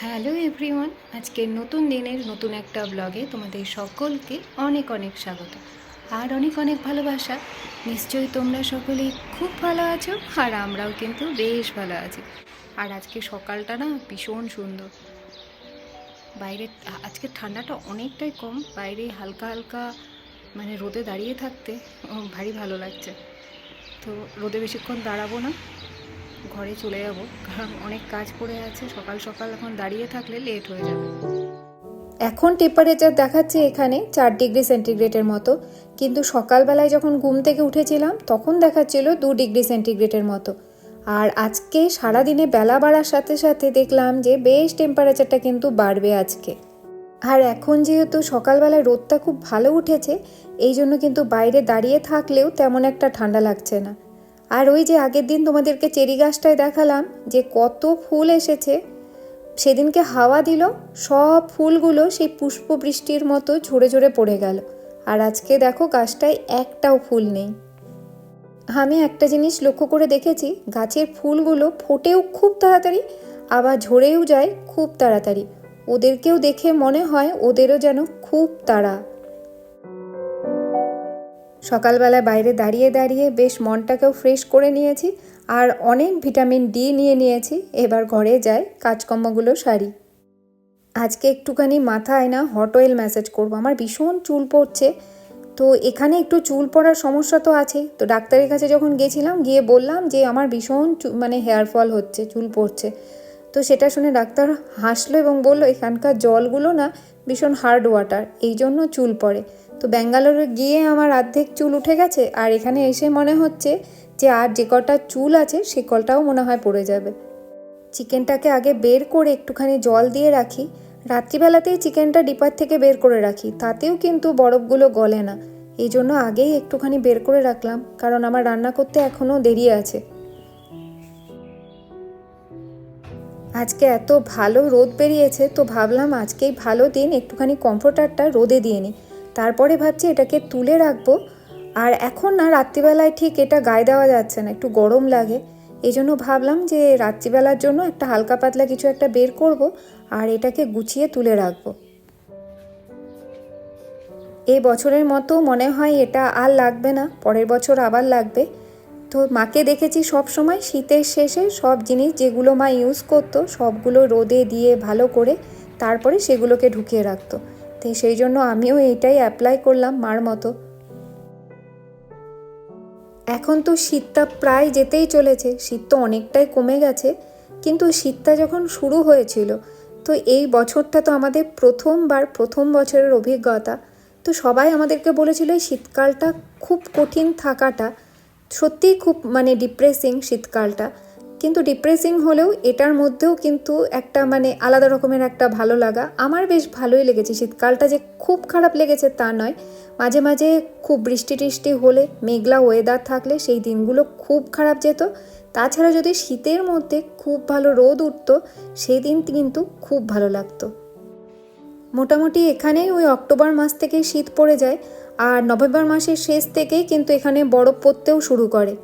Hello everyone আজকের নতুন দিনের নতুন একটা ব্লগে তোমাদের সকলকে অনেক অনেক স্বাগত। আর অনেক অনেক ভালোবাসা। নিশ্চয়ই তোমরা সকলেই খুব ভালো আছো আর আমরাও কিন্তু বেশ ভালো আছি। আর আজকে সকালটা না ভীষণ সুন্দর। বাইরে আজকে ঠান্ডাটা অনেকটাই কম। বাইরে হালকা হালকা মানে রোদে দাঁড়িয়ে থাকতে ভারী ভালো লাগছে। তো রোদে বেশিক্ষণ দাঁড়াবো না। ঘরে চলে যাব। কারণ অনেক কাজ পড়ে আছে। সকাল সকাল এখন দাঁড়িয়ে থাকলে লেট হয়ে যাবে। এখন টেম্পারেচার দেখাচ্ছে এখানে চার ডিগ্রি সেন্টিগ্রেডের মতো। কিন্তু সকালবেলায় যখন ঘুম থেকে উঠেছিলাম, তখন দেখাচ্ছিল দু ডিগ্রি সেন্টিগ্রেডের মতো। আর আজকে সারাদিনে বেলা বাড়ার সাথে সাথে দেখলাম যে বেশ টেম্পারেচারটা কিন্তু বাড়বে আজকে। আর এখন যেহেতু সকালবেলায় রোদটা খুব ভালো উঠেছে, এই জন্য কিন্তু বাইরে দাঁড়িয়ে থাকলেও তেমন একটা ঠান্ডা লাগছে না। আর ওই যে আগের দিন তোমাদেরকে চেরি গাছটায় দেখালাম, যে কত ফুল এসেছে, সেদিনকে হাওয়া দিল, সব ফুলগুলো সেই পুষ্প বৃষ্টির মতো ঝরে ঝরে পড়ে গেল। আর আজকে দেখো গাছটায় একটাও ফুল নেই। আমি একটা জিনিস লক্ষ্য করে দেখেছি, গাছের ফুলগুলো ফোটেও খুব তাড়াতাড়ি, আবার ঝরেও যায় খুব তাড়াতাড়ি। ওদেরকেও দেখে মনে হয় ওদেরও যেন খুব তাড়া। সকালবেলা বাইরে দাঁড়িয়ে দাঁড়িয়ে বেশ মনটাকেও ফ্রেশ করে নিয়েছি আর অনেক ভিটামিন ডি নিয়ে নিয়েছি। এবার ঘরে যাই কাজকর্মগুলো সারি। আজকে একটুখানি মাথায় না হট অয়েল ম্যাসেজ করব। আমার ভীষণ চুল পড়ছে। তো এখানে একটু চুল পড়ার সমস্যা তো আছে। তো ডাক্তারের কাছে যখন গেছিলাম গিয়ে বললাম যে আমার ভীষণ মানে হেয়ার ফল হচ্ছে, চুল পড়ছে। তো সেটা শুনে ডাক্তার হাসলো এবং বলল, এখানকার জলগুলো না ভীষণ হার্ড ওয়াটার এই জন্য চুল পড়ে। তো ব্যাঙ্গালোরে গিয়ে আমার অর্ধেক চুল উঠে গেছে আর এখানে এসে মনে হচ্ছে যে আর যে কটা চুল আছে সে কলটাও মনে হয় পড়ে যাবে। চিকেনটাকে আগে বের করে একটুখানি জল দিয়ে রাখি। রাত্রিবেলাতেই চিকেনটা ডিপার থেকে বের করে রাখি, তাতেও কিন্তু বরফগুলো গলে না। এই জন্য আগেই একটুখানি বের করে রাখলাম, কারণ আমার রান্না করতে এখনও দেরি আছে। আজকে এত ভালো রোদ বেরিয়েছে, তো ভাবলাম আজকেই ভালো দিন, একটুখানি কমফোর্টারটা রোদে দিয়ে নিই। তারপরে ভাবছি এটাকে তুলে রাখব। আর এখন না, রাত্রিবেলায় ঠিক এটা গায়ে দেওয়া যাচ্ছে না, একটু গরম লাগে। এই জন্য ভাবলাম যে রাত্রিবেলার জন্য একটা হালকা পাতলা কিছু একটা বের করব আর এটাকে গুছিয়ে তুলে রাখব। এই বছরের মতো মনে হয় এটা আর লাগবে না, পরের বছর আবার লাগবে। তো মাকে দেখেছি সব সময়, শীতের শেষে সব জিনিস যেগুলো মা ইউজ করতো, সবগুলো রোদে দিয়ে ভালো করে তারপরে সেগুলোকে ঢুকিয়ে রাখতো। তো সেই জন্য আমিও এইটাই অ্যাপ্লাই করলাম মার মতো। এখন তো শীতটা প্রায় যেতেই চলেছে, শীত তো অনেকটাই কমে গেছে, কিন্তু শীতটা যখন শুরু হয়েছিল, তো এই বছরটা তো আমাদের প্রথমবার, প্রথম বছরের অভিজ্ঞতা। তো সবাই আমাদেরকে বলেছিল এই শীতকালটা খুব কঠিন থাকাটা সত্যিই খুব মানে ডিপ্রেসিং শীতকালটা। কিন্তু ডিপ্রেসিং হলেও এটার মধ্যেও কিন্তু একটা মানে আলাদা রকমের একটা ভালো লাগা। আমার বেশ ভালোই লেগেছে শীতকালটা যে খুব খারাপ লেগেছে তা নয়। মাঝে মাঝে খুব বৃষ্টি টিষ্টি হলে, মেঘলা ওয়েদার থাকলে সেই দিনগুলো খুব খারাপ যেত। তাছাড়া যদি শীতের মধ্যে খুব ভালো রোদ উঠতো, সেই দিন কিন্তু খুব ভালো লাগতো। মোটামুটি এখানেই ওই অক্টোবর মাস থেকে শীত পড়ে যায়। আর নভেম্বর মাসের শেষ থেকেই কিন্তু এখানে বরফ পড়তেও শুরু করে।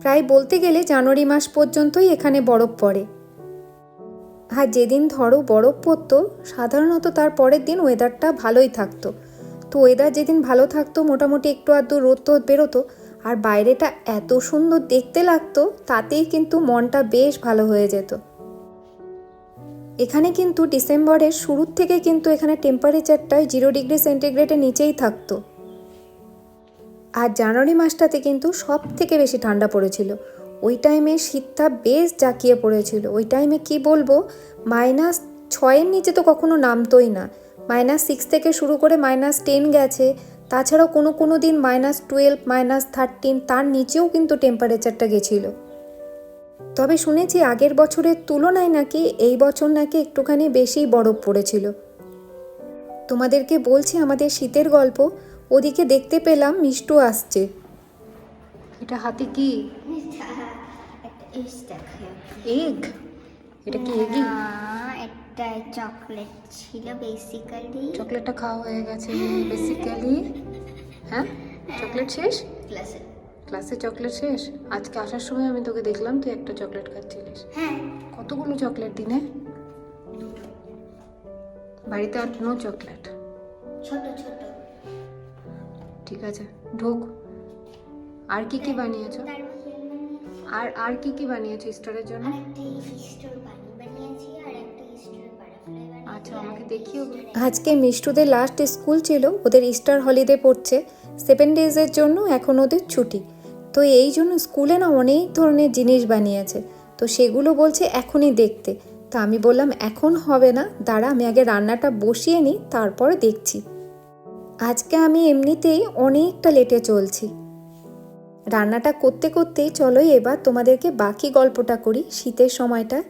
প্রায় বলতে গেলে জানুয়ারি মাস পর্যন্তই এখানে বরফ পড়ে। আর যেদিন ধরো বরফ পড়তো, সাধারণত তার পরের দিন ওয়েদারটা ভালোই থাকতো। তো ওয়েদার যেদিন ভালো থাকতো, মোটামুটি একটু আধটু রোদ টোদ বেরোতো, আর বাইরেটা এত সুন্দর দেখতে লাগতো, তাতেই কিন্তু মনটা বেশ ভালো হয়ে যেত। এখানে কিন্তু ডিসেম্বরের শুরুর থেকে কিন্তু এখানে টেম্পারেচারটাই জিরো ডিগ্রি সেন্টিগ্রেডের নিচেই থাকতো। আর জানুয়ারি মাসটাতে কিন্তু সব থেকে বেশি ঠান্ডা পড়েছিল। ওই টাইমে শীতটা বেশ জাঁকিয়ে পড়েছিল। ওই টাইমে কি বলব? মাইনাস ছয়ের নিচে তো কখনো নামতোই না। মাইনাস সিক্স থেকে শুরু করে মাইনাস টেন গেছে। তাছাড়াও কোনো কোনো দিন মাইনাস টুয়েলভ মাইনাস থার্টিন তার নিচেও কিন্তু টেম্পারেচারটা গেছিল। তবে শুনেছি আগের বছরের তুলনায় নাকি এই বছর নাকি একটুখানি বেশি বরফ পড়েছিল। তোমাদেরকে বলছি আমাদের শীতের গল্প ওদিকে দেখতে পেলাম মিষ্টু আসছে। এটা হাতে কি? এগ এটা কি এগই না একটা চকলেট ছিল বেসিক্যালি চকলেটটা খাওয়া হয়ে গেছে বেসিক্যালি হ্যাঁ? চকলেট শেষ? ক্লাসে ক্লাসে চকলেট শেষ? আজকে আসার সময় আমি তোকে দেখলাম তুই একটা চকলেট খাচ্ছিলিস। হ্যাঁ। কতগুলো চকলেট দিনে? বাড়িতে আর নো চকলেট? ছোট ছোট। ঠিক আছে ঢোক। আর কি কি বানিয়েছো? আর আর কি কি বানিয়েছো স্টারের জন্য? আচ্ছা আমাকে দেখিও। আজকে মিষ্টুদের লাস্ট স্কুল ছিল ওদের ইস্টার হলিডে পড়ছে। সেভেন ডেজের জন্য এখন ওদের ছুটি। তো এই জন্য স্কুলে না অনেক ধরনের জিনিস বানিয়েছে। তো সেগুলো বলছে এখনই দেখতে। তা আমি বললাম, এখন হবে না, দাঁড়া, আমি আগে রান্নাটা বসিয়ে নিই, তারপরে দেখছি। আজকে আমি এমনিতেই অনেকটা লেটে চলছি। রান্নাটা করতে করতেই চলো এবার তোমাদেরকে বাকি গল্পটা করি, শীতের সময়টা,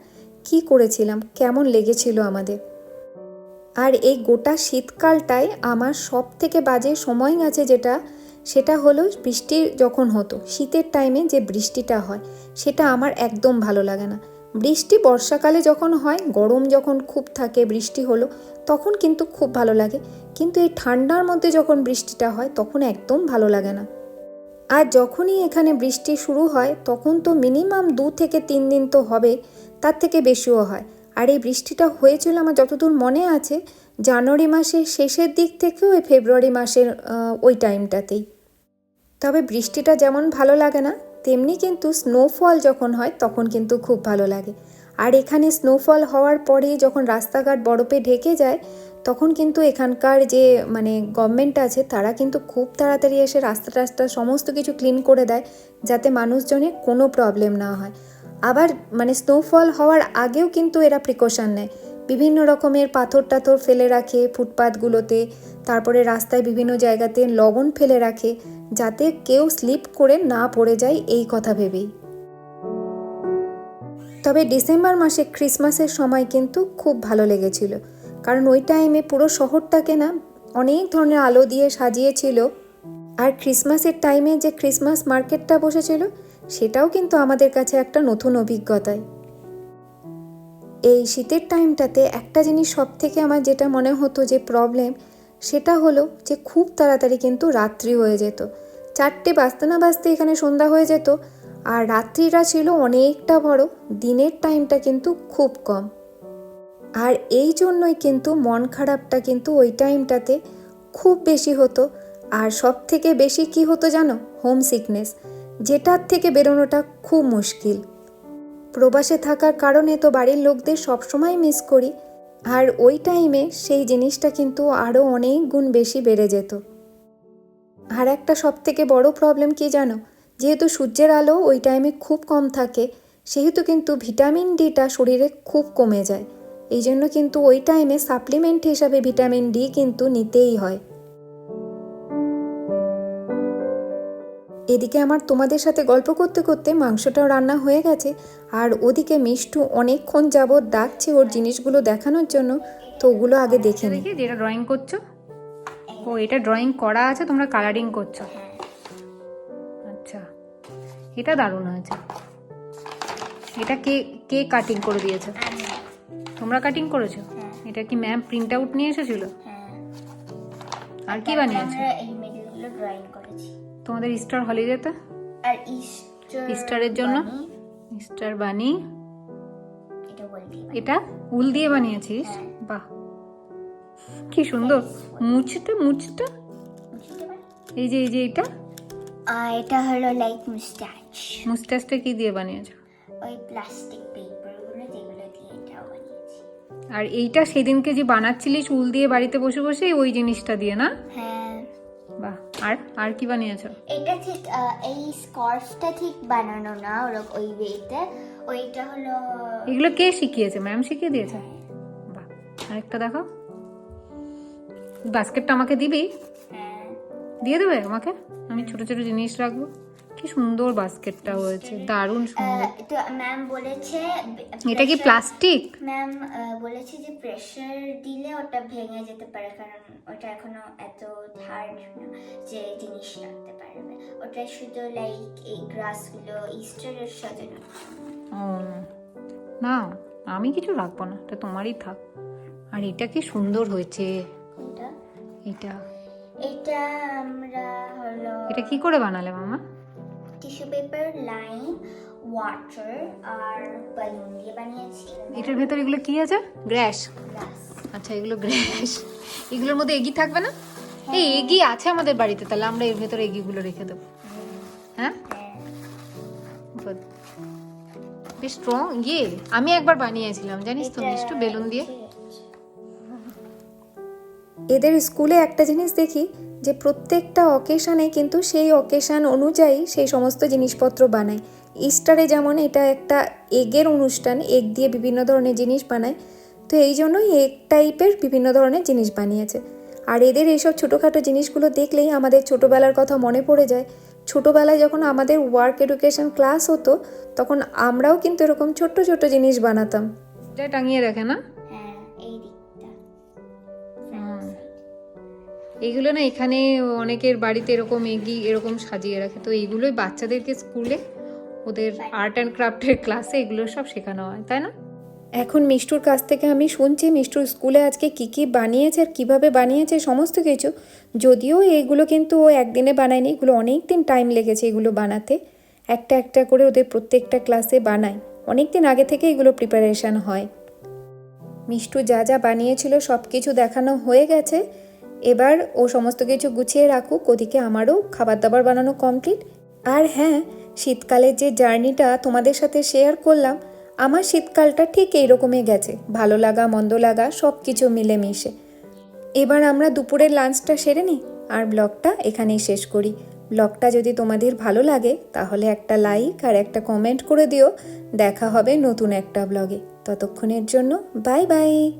কি করেছিলাম, কেমন লেগেছিল আমাদের। আর এই গোটা শীতকালটায় আমার সব থেকে বাজে সময় আছে যেটা সেটা হলো বৃষ্টি যখন হতো, শীতের টাইমে যে বৃষ্টিটা হয়, সেটা আমার একদম ভালো লাগে না। বৃষ্টি বর্ষাকালে যখন হয়, গরম যখন খুব থাকে, বৃষ্টি হলো, তখন কিন্তু খুব ভালো লাগে। কিন্তু এই ঠান্ডার মধ্যে যখন বৃষ্টিটা হয়, তখন একদম ভালো লাগে না। আর যখনই এখানে বৃষ্টি শুরু হয়, তখন তো মিনিমাম দু থেকে তিন দিন তো হবে, তার থেকে বেশিও হয়। আর এই বৃষ্টিটা হয়েছিল আমার যতদূর মনে আছে, জানুয়ারি মাসের শেষের দিক থেকেও এই ফেব্রুয়ারি মাসের ওই টাইমটাতেই তবে বৃষ্টিটা যেমন ভালো লাগে না, তেমনি কিন্তু স্নোফল যখন হয় তখন কিন্তু খুব ভালো লাগে। আর এখানে স্নোফল হওয়ার পরে যখন রাস্তাঘাট বরফে ঢেকে যায়, তখন কিন্তু এখানকার যে মানে গভর্নমেন্ট আছে, তারা কিন্তু খুব তাড়াতাড়ি এসে রাস্তা টাস্তা সমস্ত কিছু ক্লিন করে দেয়, যাতে মানুষজনের কোনো প্রবলেম না হয়। আবার মানে স্নোফল হওয়ার আগেও কিন্তু এরা প্রিকশন নেয়। বিভিন্ন রকমের পাথর টাথর ফেলে রাখে ফুটপাথগুলোতে তারপরে রাস্তায় বিভিন্ন জায়গাতে লবণ ফেলে রাখে যাতে কেউ স্লিপ করে না পড়ে যায় এই কথা ভেবেই। তবে ডিসেম্বর মাসে ক্রিসমাসের সময় কিন্তু খুব ভালো লেগেছিল, কারণ ওই টাইমে পুরো শহরটাকে না অনেক ধরনের আলো দিয়ে সাজিয়েছিল। আর ক্রিসমাসের টাইমে যে ক্রিসমাস মার্কেটটা বসেছিল, সেটাও কিন্তু আমাদের কাছে একটা নতুন অভিজ্ঞতায়। এই শীতের টাইমটাতে একটা জিনিস সব থেকে আমার যেটা মনে হতো যে প্রবলেম সেটা হলো যে খুব তাড়াতাড়ি কিন্তু রাত্রি হয়ে যেত। চারটে বাজতে না বাজতে এখানে সন্ধ্যা হয়ে যেত আর রাত্রিটা ছিল অনেকটা বড়, দিনের টাইমটা কিন্তু খুব কম। আর এই জন্যই কিন্তু মন খারাপটা কিন্তু ওই টাইমটাতে খুব বেশি হতো। আর সব থেকে বেশি কি হতো জানো? হোম সিকনেস যেটার থেকে বেরোনোটা খুব মুশকিল। প্রবাসে থাকার কারণে তো বাড়ির লোকদের সবসময় মিস করি। আর ওই টাইমে সেই জিনিসটা কিন্তু আরও অনেক গুণ বেশি বেড়ে যেত। আর একটা সব থেকে বড় প্রবলেম কি জানো? যেহেতু সূর্যের আলো ওই টাইমে খুব কম থাকে, সেহেতু কিন্তু ভিটামিন ডিটা শরীরে খুব কমে যায়। এই জন্য কিন্তু ওই টাইমে সাপ্লিমেন্ট হিসাবে ভিটামিন ডি কিন্তু নিতেই হয়। এদিকে আমার তোমাদের সাথে গল্প করতে করতে মাংসটাও রান্না হয়ে গেছে আর ওদিকে মিষ্টু অনেকক্ষণ যাবৎ ডাকছে ওর জিনিসগুলো দেখানোর জন্য তো ওগুলো আগে দেখে নিই। দেখি যেটা ড্রয়িং করছ? ও এটা ড্রয়িং করা আছে তোমরা কালারিং করছ। আচ্ছা এটা দারুণ হয়েছে। এটা কে কে কাটিং করে দিয়েছে? তোমরা কাটিং করেছ। এটা কি ম্যাম প্রিন্ট আউট নিয়ে এসেছিল? হ্যাঁ। আর কি বানিয়েছো? আমরা এই মিডলগুলো ড্রয়িং করেছি। তোমাদের ইস্টার হলিডেতে আর ইস্টার ইস্টারের জন্য? ইস্টার বানি এটা উল দিয়ে বানিয়েছিস? হ্যাঁ। বাহ। কি সুন্দর। মুছটা মুছটা এই যে এই যে এটা? আর এটা হলো লাইক মুস্টাচ মুস্টাচটা কি দিয়ে বানিয়েছো? ওই প্লাস্টিক পেপারগুলো যেগুলো দিয়ে এটাও বানিয়েছি। আর এইটা সেদিনকে যে বানাচ্ছিলিস উল দিয়ে বাড়িতে বসে বসে ওই জিনিসটা দিয়ে না? হ্যাঁ। আর আর কি বানিয়েছো? এটা ঠিক এই স্কার্ফটা ঠিক বানানো না ওরকম ওই ওয়েতে। ওইটা হলো এগুলো কে শিখিয়েছে? ম্যাম শিখিয়ে দিয়েছে? বাহ আরেকটা দেখো বাস্কেটটা আমাকে দিবি? হ্যাঁ। দিয়ে দেবে আমাকে? আমি ছোট ছোট জিনিস রাখব। কি সুন্দর বাস্কেটটা হয়েছে দারুণ সুন্দর। তো ম্যাম বলেছে এটা কি প্লাস্টিক ম্যাম বলেছে যে প্রেশার দিলে ওটা ভেঙে যেতে পারে কারণ ওটা এখনও এত হার্ড না যে জিনিস রাখতে পারবে। ওটা শুধু লাইক এই গ্রাসগুলো ইস্টারের সাজানো ও না আমি কিছু রাখব না এটা তোমারই থাক। আর এটা কি সুন্দর হয়েছে। এটা। এটা আমরা হলো এটা কি করে বানালে মামা? টিস্যু পেপার লাইন ওয়াটার আর বালুন দিয়ে বানিয়েছি। এটার ভেতর এগুলো কি আছে? গ্র্যাস আচ্ছা এগুলো গ্র্যাস এগুলোর মধ্যে এগি থাকবে না? এই এগি আছে আমাদের বাড়িতে তাহলে আমরা এর ভেতরে এগিগুলো রেখে দেবো। হ্যাঁ. বেশ স্ট্রং ইয়ে আমি একবার বানিয়েছিলাম জানিস তো মিষ্টু বেলুন দিয়ে। এদের স্কুলে একটা জিনিস দেখি যে প্রত্যেকটা অকেশানে কিন্তু সেই অকেশান অনুযায়ী সেই সমস্ত জিনিসপত্র বানায়। ইস্টারে যেমন এটা একটা এগের অনুষ্ঠান, এগ দিয়ে বিভিন্ন ধরনের জিনিস বানায়, তো এই জন্যই এগ টাইপের বিভিন্ন ধরনের জিনিস বানিয়েছে। আর এদের এইসব ছোটোখাটো জিনিসগুলো দেখলেই আমাদের ছোটোবেলার কথা মনে পড়ে যায়। ছোটোবেলায় যখন আমাদের ওয়ার্ক এডুকেশন ক্লাস হতো, তখন আমরাও কিন্তু এরকম ছোট্ট ছোট্ট জিনিস বানাতাম। এটা টাঙিয়ে রাখে না? এইগুলো না এখানে অনেকের বাড়িতে এরকম এগি, এরকম সাজিয়ে রাখে। তো এইগুলোই বাচ্চাদেরকে স্কুলে ওদের আর্ট অ্যান্ড ক্রাফটের ক্লাসে এগুলো সব শেখানো হয়, তাই না? এখন মিষ্টুর কাছ থেকে আমি শুনছি, মিষ্টুর স্কুলে আজকে কি কি বানিয়েছে আর কীভাবে বানিয়েছে, সমস্ত কিছু। যদিও এইগুলো কিন্তু ও একদিনে বানায়নি, এগুলো অনেক দিন টাইম লেগেছে এগুলো বানাতে। একটা একটা করে ওদের প্রত্যেকটা ক্লাসে বানায়। অনেক দিন আগে থেকে এগুলো প্রিপারেশান হয়। মিষ্টু যা যা বানিয়েছিল সব কিছু দেখানো হয়ে গেছে। এবার ও সমস্ত কিছু গুছিয়ে রাখুক, ওদিকে আমারও খাবার দাবার বানানো কমপ্লিট আর হ্যাঁ শীতকালের যে জার্নিটা তোমাদের সাথে শেয়ার করলাম, আমার শীতকালটা ঠিক এইরকমই গেছে। ভালো লাগা, মন্দ লাগা সব কিছু মিলেমিশে। এবার আমরা দুপুরের লাঞ্চটা সেরে নিই, আর ব্লগটা এখানেই শেষ করি। ব্লগটা যদি তোমাদের ভালো লাগে, তাহলে একটা লাইক আর একটা কমেন্ট করে দিও। দেখা হবে নতুন একটা ব্লগে ততক্ষণের জন্য বাই বাই